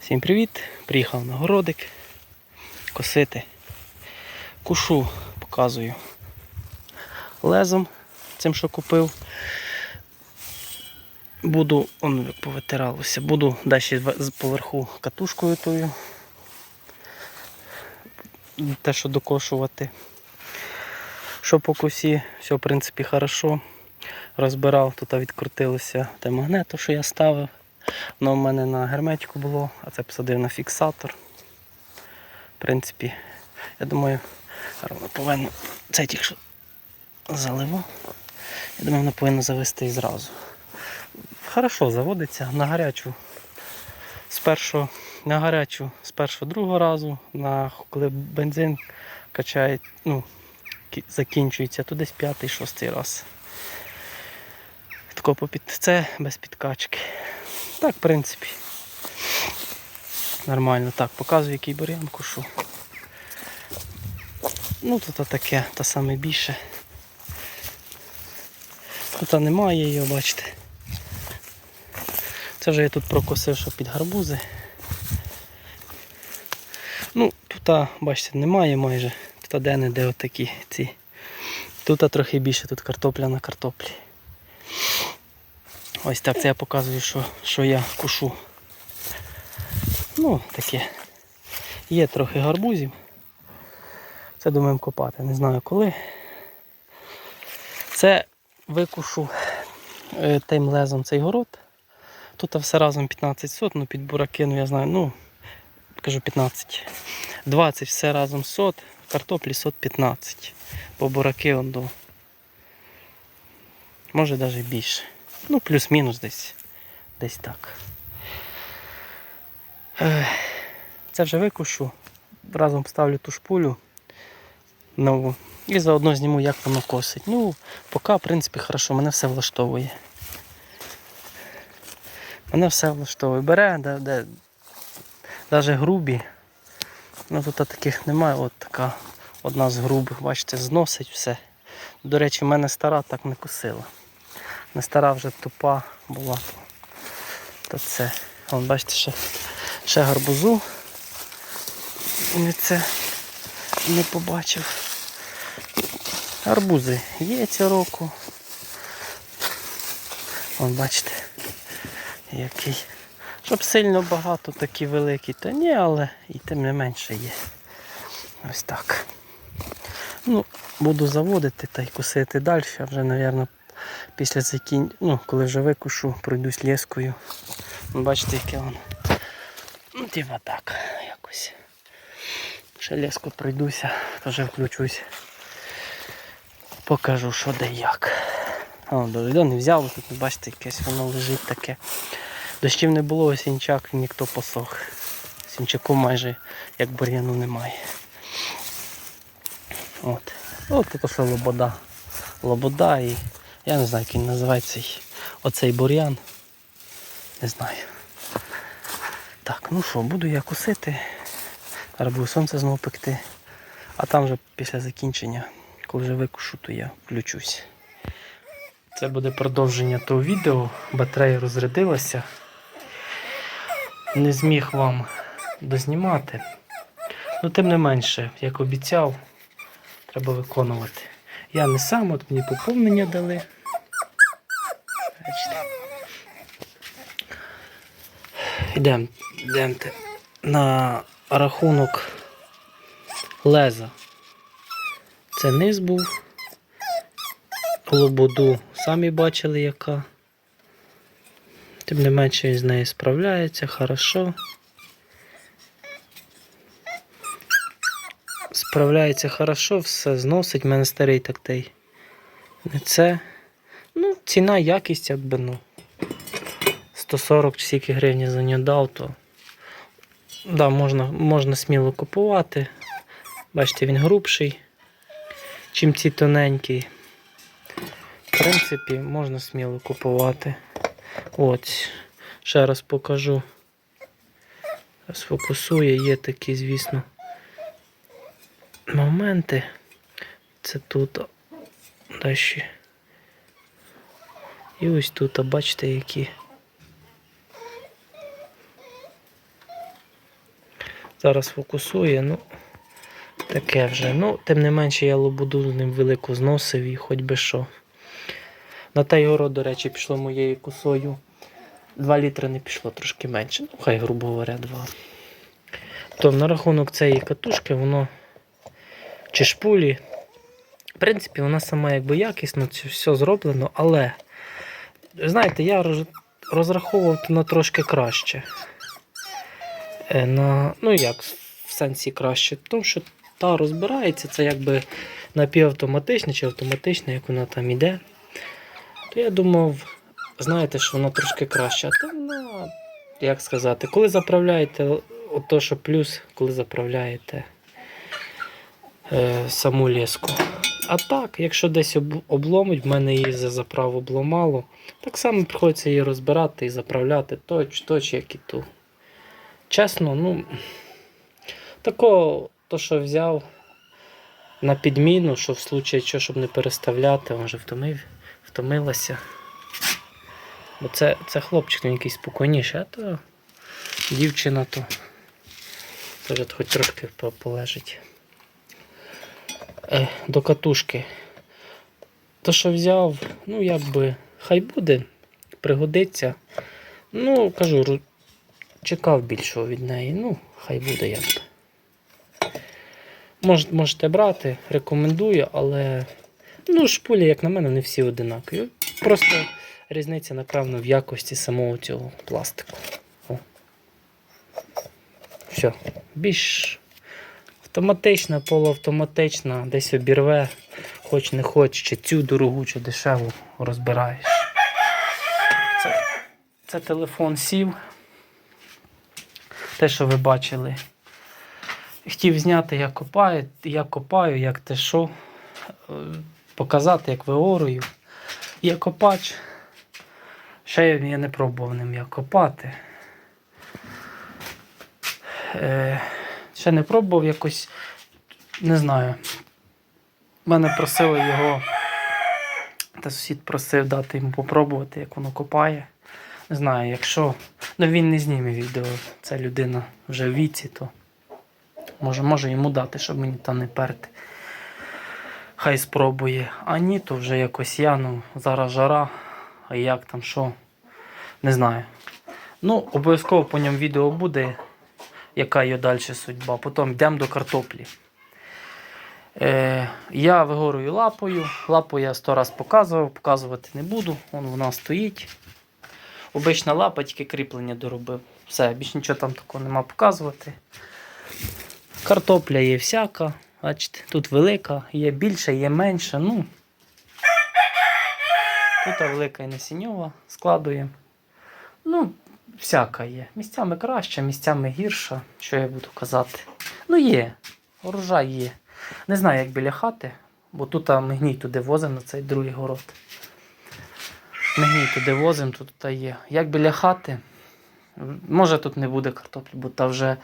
Всім привіт! Приїхав на городик косити. Кушу показую лезом цим, що купив. Буду, он повитиралося, буду далі поверху катушкою тою. Те, що докошувати. Що по косі, все в принципі хорошо. Розбирав, тут відкрутилося те магнето, що я ставив. Воно в мене на герметику було, а це посадив на фіксатор. В принципі, я думаю, воно повинно. Це тільки що заливав. Я думаю, воно повинно завести і зразу. Хорошо заводиться на гарячу. З першого, на гарячу з першого другого разу, на, коли бензин качає, ну, закінчується, то десь п'ятий, шостий раз. Тако попід це без підкачки. Так, в принципі. Нормально. Так, показую, який бур'ян кушу. Ну тут таке, та саме більше. Тут немає його, бачите. Це вже я тут прокосив, що під гарбузи. Ну, тут, бачите, немає майже. Тут де-не-де отакі ці. Тут трохи більше, тут картопля на картоплі. Ось так це я показую, що, що я кушу. Ну, таке. Є трохи гарбузів. Це думаємо копати. Не знаю коли. Це викушу е, тим лезом цей город. Тут все разом 15 сот, ну під бураки, ну я знаю, ну, кажу 15. 20 все разом сот, картоплі сот 15. Бо бураки он до. Може навіть більше. Ну, плюс-мінус десь. Десь так. Це вже викушу. Разом ставлю ту шпулю нову. І заодно зніму, як воно косить. Ну, поки, в принципі, хорошо, мене все влаштовує. Мене все влаштовує. Бере, де, де навіть грубі. Ну тут таких немає. От така одна з грубих, бачите, зносить все. До речі, в мене стара так не косила. Не стара вже тупа була. То це. Вон, бачите, ще, ще гарбузу. Не це не побачив. Арбузи є цього року. Вон, бачите, який. Щоб сильно багато такі великі, то ні, але і тим не менше є. Ось так. Ну, буду заводити та й косити далі, а вже, мабуть, після закін... ну, коли вже викушу, пройдусь лєскою. Бачите, яке воно. Ну, типа так, якось. Ще леску пройдуся, вже включусь. Покажу, що де як. О, до не взяв, тут бачите, якесь воно лежить таке. Дощів не було, сінчак ніхто посох. Сінчаку майже як бур'яну немає. От. От тут що лобода. Лобода і я не знаю, як він називається оцей бур'ян. Не знаю. Так, ну що, буду я кусити. Зараз буде сонце знову пекти. А там вже після закінчення, коли вже викушу, то я включусь. Це буде продовження того відео. Батарея розрядилася. Не зміг вам дознімати. Ну, тим не менше, як обіцяв, треба виконувати. Я не сам, от мені поповнення дали. Бачите. Йдемо, на рахунок леза. Це низ був. Лободу самі бачили, яка. Тим не менше з нею справляється, хорошо. Справляється хорошо, все зносить, в мене старий тактей. Це. Ну, ціна, якість, якби ну. 140 чи скільки гривень за нього дав, то да, можна, можна сміло купувати. Бачите, він грубший, чим ці тоненькі. В принципі, можна сміло купувати. От, ще раз покажу. Сфокусує, є такі, звісно, моменти. Це тут далі. І ось тут, бачите, які. Зараз фокусує, ну таке вже. Ну, тим не менше, я лобуду з ним велику зносив і хоч би що. На той город, до речі, пішло моєю косою. 2 літри не пішло трошки менше. Ну, хай, грубо говоря, 2. То на рахунок цієї катушки, воно чи шпулі. В принципі, вона сама якби якісно це все зроблено, але знаєте, я роз- розраховував на трошки краще. Е, На, ну як, в сенсі краще. Тому що та розбирається, це якби напівавтоматичне чи автоматичне, як вона там іде. То я думав, знаєте, що вона трошки краще. А то вона, як сказати, коли заправляєте, ото що плюс, коли заправляєте е, саму леску. А так, якщо десь обломить, в мене її за заправу обломало, так само приходиться її розбирати і заправляти точ, точ, як і ту. Чесно, ну, такого, то, що взяв на підміну, що в случаї, що, щоб не переставляти, він вже втомив, втомилася. Бо це, це хлопчик він якийсь спокійніший, а то дівчина то теж хоч трошки полежить. Е, до катушки. То, що взяв, ну якби, хай буде, пригодиться. Ну, кажу, чекав більшого від неї. Ну, хай буде якби. Мож, можете брати, рекомендую, але ну, шпулі, як на мене, не всі одинакові. Просто різниця, напевно, в якості самого цього пластику. О. Все. Більш автоматична, полуавтоматична, десь обірве, хоч не хоч, чи цю дорогу, чи дешеву розбираєш. Це, це телефон сів. Те, що ви бачили. Хотів зняти, як копаю, як копаю, як те що. Е, Показати, як виорую. Є копач. Ще я я не пробував ним як копати. Е, ще не пробував якось. Не знаю. Мене просили його. Та сусід просив дати йому попробувати, як воно копає. Не знаю, якщо. Ну він не зніме відео. Ця людина вже в віці, то може, може йому дати, щоб мені там не перти. Хай спробує. А ні, то вже якось я, ну, зараз жара, а як там що, не знаю. Ну, обов'язково по ньому відео буде, яка його далі судьба. Потім йдемо до картоплі. Е, я вигорую лапою. Лапу я сто раз показував, показувати не буду. Вон вона стоїть. Обична лапа, тільки кріплення доробив. Все, більш нічого там такого нема показувати. Картопля є всяка. Бачите, тут велика, є більша, є менша. Ну, тут велика і насінньова складуємо. Ну, всяка є. Місцями краща, місцями гірша. Що я буду казати? Ну, є. Урожай є. Не знаю, як біля хати, бо тут ми гній туди возимо на цей другий город. Ми гній туди возимо, тут та є. Як біля хати, може тут не буде картоплі, бо та вже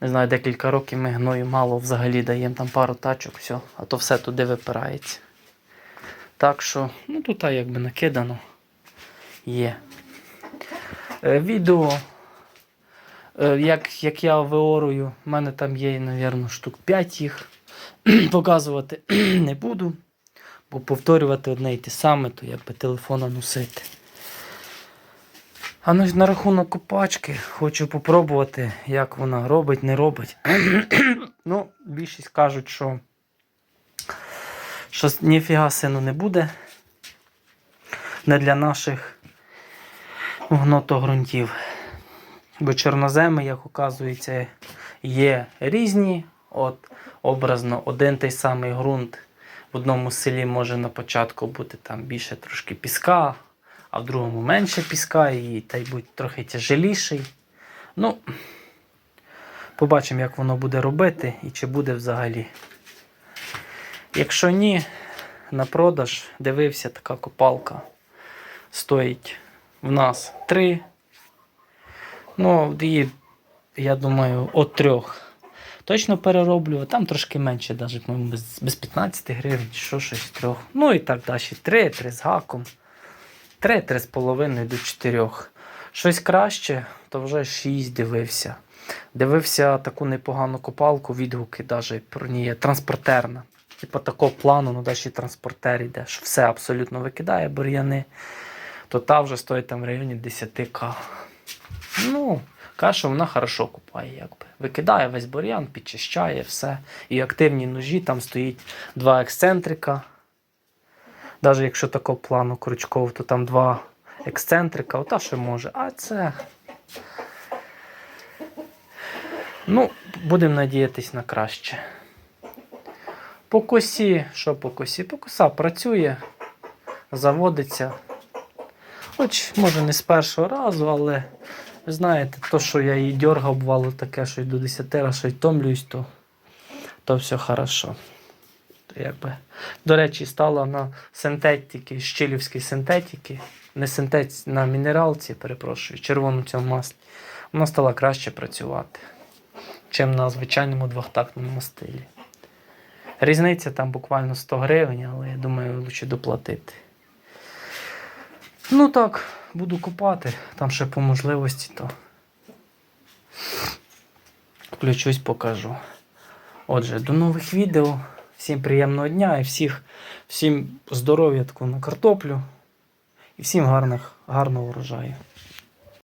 не знаю, декілька років ми гною мало взагалі даємо там пару тачок, все, а то все туди випирається. Так що, ну тут якби накидано є. Е, відео, е, як, як я виорую, в мене там є, мабуть, штук 5 їх. Показувати не буду, бо повторювати одне і те саме, то якби телефона носити. А на, на рахунок копачки хочу попробувати, як вона робить, не робить. ну, більшість кажуть, що, що ніфіга сину не буде. Не для наших гнотогрунтів. Бо чорноземи, як оказується, є різні. От образно один той самий ґрунт в одному селі може на початку бути там більше трошки піска, а в другому менше піска, і та й будь трохи тяжеліший. Ну, побачимо, як воно буде робити і чи буде взагалі. Якщо ні, на продаж дивився така копалка. Стоїть в нас 3. Ну, її, я думаю, от трьох. Точно перероблю, там трошки менше, навіть без, без 15 гривень, що щось трьох. Ну і так далі. 3, 3 з гаком. 3, 3 з половиною до 4. щось краще, то вже 6 дивився. Дивився таку непогану копалку, відгуки навіть про неї транспортерна. Типа такого плану, ну далі транспортер йде, що все абсолютно викидає бур'яни, то та вже стоїть там в районі 10к. Ну, каже, що вона хорошо купає, якби. Викидає весь бур'ян, підчищає все. І активні ножі, там стоїть два ексцентрика. Навіть якщо такого плану крючков, то там два ексцентрика, ота ще може. А це. Ну, будемо надіятись на краще. По косі, що по косі? По коса працює, заводиться. Хоч, може, не з першого разу, але ви знаєте, то, що я її дьоргав, бувало таке, що й до 10 разів, що й томлюсь, то, то все хорошо. То Якби. До речі, стала на синтетики, щилівській синтетики, не синтет, на мінералці, перепрошую, червоному цьому маслі. Вона стала краще працювати, чим на звичайному двохтактному стилі. Різниця там буквально 100 гривень, але я думаю, краще доплатити. Ну так, буду купати, там ще по можливості, то включусь, покажу. Отже, до нових відео. Всім приємного дня і всіх, всім здоров'я таку на картоплю. І всім гарних, гарного урожаю.